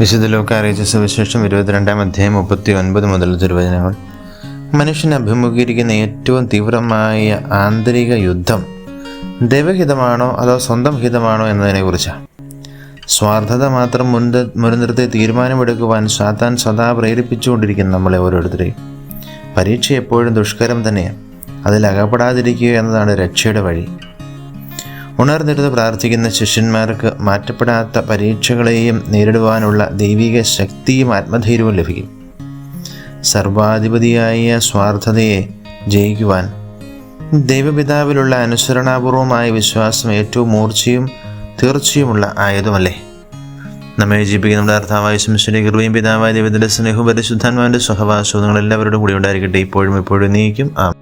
വിശുദ്ധ ലോക അറിയിച്ച സുവിശേഷം ഇരുപത്തിരണ്ടാം അധ്യായം മുപ്പത്തി ഒൻപത് മുതൽ തിരുവചനങ്ങൾ. മനുഷ്യൻ അഭിമുഖീകരിക്കുന്ന ഏറ്റവും തീവ്രമായ ആന്തരിക യുദ്ധം ദൈവഹിതമാണോ അതോ സ്വന്തം ഹിതമാണോ എന്നതിനെക്കുറിച്ചാണ് സ്വാർത്ഥത മാത്രം മുൻത മുൻനിർത്തി തീരുമാനമെടുക്കുവാൻ സാത്താൻ സദാ പ്രേരിപ്പിച്ചുകൊണ്ടിരിക്കുന്നു നമ്മളെ ഓരോരുത്തരെയും. പരീക്ഷ എപ്പോഴും ദുഷ്കരം തന്നെയാണ് അതിൽ അകപ്പെടാതിരിക്കുക എന്നതാണ് രക്ഷയുടെ വഴി. ഉണർന്നിരുന്ന് പ്രാർത്ഥിക്കുന്ന ശിഷ്യന്മാർക്ക് മാറ്റപ്പെടാത്ത പരീക്ഷകളെയും നേരിടുവാനുള്ള ദൈവിക ശക്തിയും ആത്മധൈര്യവും ലഭിക്കും. സർവാധിപതിയായ സ്വാർത്ഥതയെ ജയിക്കുവാൻ ദൈവപിതാവിലുള്ള അനുസരണാപൂർവമായ വിശ്വാസം ഏറ്റവും മൂർച്ചയും തീർച്ചയുമുള്ള ആയുധമല്ലേ? നമ്മെ ജീവിപ്പിക്കുന്ന നമ്മുടെ അർത്ഥാവായ ശ്രീ കൃപയും പിതാവായ ദൈവത്തിന്റെ സ്നേഹവും പരിശുദ്ധാത്മാവിന്റെ സഹവാസവും നിങ്ങളെല്ലാവരുടെ കൂടി ഉണ്ടായിരിക്കട്ടെ. ഇപ്പോഴും എപ്പോഴും നീക്കും ആ